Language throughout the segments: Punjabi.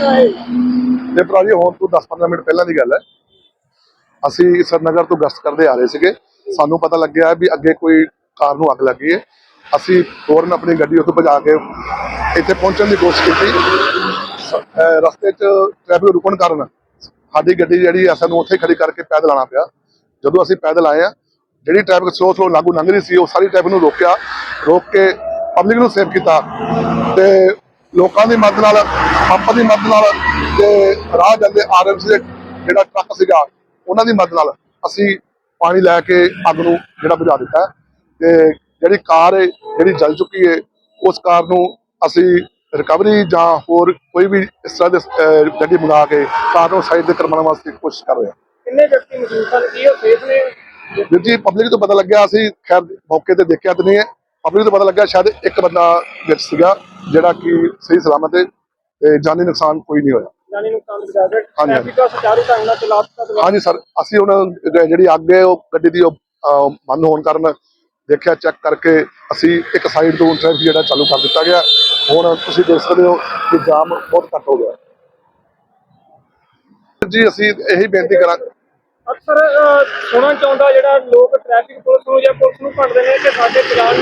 ਤੇ ਭਰਾ ਜੀ, ਹੁਣ ਤੋਂ 10-15 ਮਿੰਟ ਪਹਿਲਾਂ ਦੀ ਗੱਲ ਹੈ। ਅਸੀਂ ਸਰਨਗਰ ਤੋਂ ਗਸ਼ਤ ਕਰਦੇ ਆ ਰਹੇ ਸੀਗੇ। ਸਾਨੂੰ ਪਤਾ ਲੱਗਿਆ ਵੀ ਅੱਗੇ ਕੋਈ ਕਾਰ ਨੂੰ ਅੱਗ ਲੱਗੀ ਹੈ। ਅਸੀਂ ਫੌਰਨ ਆਪਣੀ ਗੱਡੀ ਉੱਥੇ ਭਜਾ ਕੇ ਇੱਥੇ ਪਹੁੰਚਣ ਦੀ ਕੋਸ਼ਿਸ਼ ਕੀਤੀ। ਰਸਤੇ 'ਚ ਟ੍ਰੈਫਿਕ ਰੁਕਣ ਕਾਰਨ ਸਾਡੀ ਗੱਡੀ ਜਿਹੜੀ ਆ, ਸਾਨੂੰ ਉੱਥੇ ਖੜੀ ਕਰਕੇ ਪੈਦਲ ਆਉਣਾ ਪਿਆ। ਜਦੋਂ ਅਸੀਂ ਪੈਦਲ ਆਏ ਆ, ਜਿਹੜੀ ਟ੍ਰੈਫਿਕ ਸਲੋ ਸਲੋ ਲਾਗੂ ਲੰਘ ਰਹੀ ਸੀ, ਉਹ ਸਾਰੀ ਟ੍ਰੈਫਿਕ ਨੂੰ ਰੋਕਿਆ। ਰੋਕ ਕੇ ਪਬਲਿਕ ਨੂੰ ਸੇਵ ਕੀਤਾ। ਤੇ ਲੋਕਾਂ ਦੀ ਮਦਦ ਨਾਲ ਪੰਪ ਦੀ ਮਦਦ ਨਾਲ ਤੇ ਰਾਹ ਜਾਂਦੇ ਆਰਐਮਸੀ ਦੇ ਜਿਹੜਾ ਟਰੱਕ ਸੀਗਾ ਉਹਨਾਂ ਦੀ ਮਦਦ ਨਾਲ ਅਸੀਂ ਪਾਣੀ ਲੈ ਕੇ ਅੱਗ ਨੂੰ ਜਿਹੜਾ ਬੁਝਾ ਦਿੱਤਾ। ਤੇ ਜਿਹੜੀ ਕਾਰ ਹੈ ਜਿਹੜੀ ਜਲ ਚੁੱਕੀ ਹੈ ਉਸ ਕਾਰ ਨੂੰ ਅਸੀਂ ਰਿਕਵਰੀ ਜਾਂ ਹੋਰ ਕੋਈ ਵੀ ਇਸ ਤਰ੍ਹਾਂ ਦੇ ਗੱਡੀ ਮੰਗਾ ਕੇ ਕਾਰ ਨੂੰ ਸਾਈਡ ਤੇ ਕਰਵਾਉਣ ਵਾਸਤੇ ਕੋਸ਼ਿਸ਼ ਕਰ ਰਹੇ ਹਾਂ। ਕਿੰਨੇ ਵਿਅਕਤੀ ਮੌਜੂਦ ਸਨ? ਕੀ ਉਹ ਸੇਫ ਨੇ? ਵੀਰ ਜੀ ਪਬਲਿਕ ਤੋਂ ਪਤਾ ਲੱਗਿਆ ਅਸੀਂ ਖੈਰ ਮੌਕੇ ਤੇ ਦੇਖਿਆ ਤਾਂ ਨਹੀਂ ਹੈ। ਪਬਲਿਕ ਤੋਂ ਪਤਾ ਲੱਗਿਆ ਸ਼ਾਇਦ ਇੱਕ ਬੰਦਾ ਵਿੱਚ ਸੀਗਾ ਜਿਹੜਾ ਕਿ ਸਹੀ ਸਲਾਮਤ ਹੈ। ਤੇ ਜਾਨੀ ਨੁਕਸਾਨ ਕੋਈ ਨਹੀਂ ਹੋਇਆ। ਜਾਨੀ ਨੁਕਸਾਨ ਬਚਾ ਕੇ ਹਾਂਜੀ, ਹਾਂਜੀ। ਟ੍ਰੈਫਿਕ ਦਾ ਸੁਚਾਰੂ ਢੰਗ ਨਾਲ ਚਲਾ ਦਿੱਤਾ ਹਾਂਜੀ ਸਰ ਅਸੀਂ ਉਹਨਾਂ ਨੂੰ ਜਿਹੜੀ ਅੱਗ ਹੈ ਉਹ ਗੱਡੀ ਦੀ ਉਹ, ਅਹ, ਬੰਦ ਹੋਣ ਕਾਰਨ ਦੇਖਿਆ ਚੈੱਕ ਕਰਕੇ ਅਸੀਂ ਇੱਕ ਸਾਈਡ ਤੋਂ ਟ੍ਰੈਫਿਕ ਜਿਹੜਾ ਚਾਲੂ ਕਰ ਦਿੱਤਾ ਗਿਆ। ਹੁਣ ਤੁਸੀਂ ਦੇਖ ਸਕਦੇ ਹੋ ਕਿ ਜਾਮ ਬਹੁਤ ਘੱਟ ਹੋ ਗਿਆ। ਜੀ ਅਸੀਂ ਇਹੀ ਬੇਨਤੀ ਕਰਾਂ ਅਕਸਰ ਅਹ, ਸੁਣਨ ਚ ਆਉਂਦਾ ਜਿਹੜਾ ਲੋਕ ਟ੍ਰੈਫਿਕ ਪੁਲਿਸ ਨੂੰ ਜਾਂ ਪੁਲਿਸ ਨੂੰ ਭੰਡਦੇ ਨੇ ਕਿ ਸਾਡੇ ਚਲਾਨ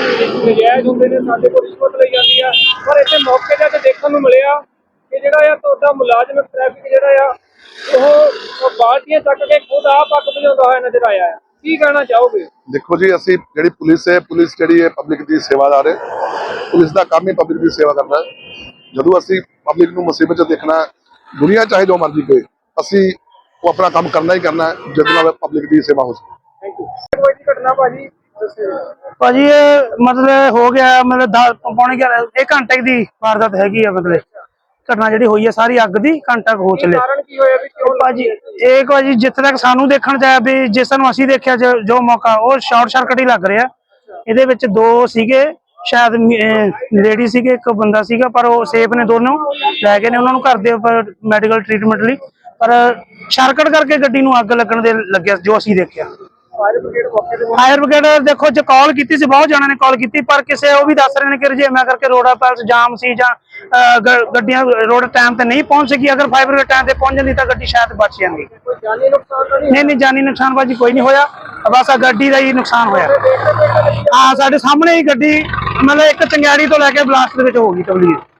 ਨਜਾਇਜ਼ ਹੁੰਦੇ ਨੇ ਸਾਡੇ ਕੋਲ ਰਿਸ਼ਵਤ ਲਈ ਜਾਂਦੀ ਆ। ਪਰ ਇੱਥੇ ਮੌਕੇ ਤੇ ਤੇ ਦੇਖਣ ਨੂੰ ਮਿਲਿਆ ਕਿ ਜਿਹੜਾ ਆ ਤੁਹਾਡਾ ਮੁਲਾਜ਼ਮ ਟ੍ਰੈਫਿਕ ਜਿਹੜਾ ਆ ਉਹ ਬਾਲਟੀਆਂ ਚੱਕ ਕੇ ਖੁਦ ਆਪ ਅੱਗ ਬੁਝਾਉਂਦਾ ਹੋਇਆ ਨਜ਼ਰ ਆਇਆ ਆ। ਕੀ ਕਹਿਣਾ ਚਾਹੋਗੇ? ਦੇਖੋ ਜੀ ਅਸੀਂ ਜਿਹੜੀ ਪੁਲਿਸ ਹੈ ਪੁਲਿਸ ਜਿਹੜੀ ਹੈ ਪਬਲਿਕ ਦੀ ਸੇਵਾਦਾਰ ਹੈ ਪੁਲਿਸ ਦਾ ਕੰਮ ਹੀ ਪਬਲਿਕ ਦੀ ਸੇਵਾ ਕਰਨਾ ਹੈ। ਜਦੋਂ ਅਸੀਂ ਪਬਲਿਕ ਨੂੰ ਮੁਸੀਬਤ 'ਚ ਦੇਖਣਾ ਦੁਨੀਆ ਚਾਹੇ ਜੋ ਮਰਜ਼ੀ ਕਰੇ ਅਸੀਂ ਉਹ ਆਪਣਾ ਕੰਮ ਕਰਨਾ ਹੀ ਕਰਨਾ ਹੈ ਜਿਹਦੇ ਨਾਲ ਪਬਲਿਕ ਦੀ ਸੇਵਾ ਹੋ ਸਕੇ। ਥੈਂਕ ਯੂ ਕੋਈ ਘਟਨਾ ਭਾਜੀ ਭਾਜੀ ਇਹ ਮਤਲਬ ਹੋ ਗਿਆ ਮਤਲਬ ਦਸ ਪੌਣੇ 11 ਇੱਕ ਘੰਟੇ ਦੀ ਵਾਰਦਾਤ ਹੈਗੀ ਆ ਮਤਲਬ। ਘਟਨਾ ਜਿਹੜੀ ਹੋਈ ਹੈ ਸਾਰੀ ਅੱਗ ਦੀ ਘੰਟਾ ਹੋ ਚੱਲੇ ਕਾਰਨ ਕੀ ਹੋਇਆ ਵੀ ਕਿਉਂ ਭਾਜੀ ਇਹ ਭਾਜੀ ਜਿੱਥੇ ਤੱਕ ਸਾਨੂੰ ਦੇਖਣ ਚ ਆਇਆ ਵੀ ਜਿਸ ਨੂੰ ਅਸੀਂ ਦੇਖਿਆ ਜੋ ਜੋ ਮੌਕਾ ਉਹ ਸ਼ਾਰਟ ਸਰਕਟ ਹੀ ਲੱਗ ਰਿਹਾ। ਇਹਦੇ ਵਿੱਚ ਦੋ ਸੀਗੇ ਸ਼ਾਇਦ ਲੇਡੀ ਸੀਗੇ ਇੱਕ ਬੰਦਾ ਸੀਗਾ ਪਰ ਉਹ ਸੇਫ ਨੇ ਦੋਨੋਂ। ਲੈ ਗਏ ਨੇ ਉਹਨਾਂ ਨੂੰ ਘਰ ਦੇ ਉੱਪਰ ਮੈਡੀਕਲ ਟ੍ਰੀਟਮੈਂਟ ਲਈ। ਪਰ ਸਰਕਟ ਕਰਕੇ ਗੱਡੀ ਨੂੰ ਅੱਗ ਲੱਗਣ ਦੇ ਲੱਗਿਆ ਜੋ ਅਸੀਂ ਦੇਖਿਆ। ਫਾਇਰ ਬ੍ਰਿਗੇਡ ਦੇਖੋ ਜੇ ਕਾਲ ਕੀਤੀ ਸੀ ਬਹੁਤ ਜਣਾਂ ਨੇ ਕਾਲ ਕੀਤੀ ਪਰ ਕਿਸੇ ਉਹ ਵੀ ਦੱਸ ਰਹੇ ਨੇ ਕਿ ਰਜੇਮਾ ਕਰਕੇ ਰੋਡਾ ਪੈਲਸ ਜਾਮ ਸੀ ਜਾਂ ਗੱਡੀਆਂ ਰੋਡ ਟਾਈਮ ਤੇ ਨਹੀਂ ਪਹੁੰਚ ਸਕੀ। ਅਗਰ ਫਾਇਰ ਬ੍ਰਿਗੇਡ ਟਾਈਮ ਤੇ ਪਹੁੰਚ ਜਾਂਦੀ ਤਾਂ ਗੱਡੀ ਸ਼ਾਇਦ ਬਚ ਜਾਂਦੀ। ਨਹੀਂ ਨਹੀਂ ਨਹੀਂ ਜਾਨੀ ਨੁਕਸਾਨ ਬਾਜੀ ਕੋਈ ਨਹੀਂ ਹੋਇਆ। ਬਸ ਆ ਗੱਡੀ ਦਾ ਹੀ ਨੁਕਸਾਨ ਹੋਇਆ। ਹਾਂ ਸਾਡੇ ਸਾਹਮਣੇ ਹੀ ਗੱਡੀ ਮਤਲਬ ਇੱਕ ਚੰਗਿਆੜੀ ਤੋਂ ਲੈ ਕੇ ਬਲਾਸਟ ਦੇ ਵਿੱਚ ਹੋ ਗਈ ਤਬਲੀਗ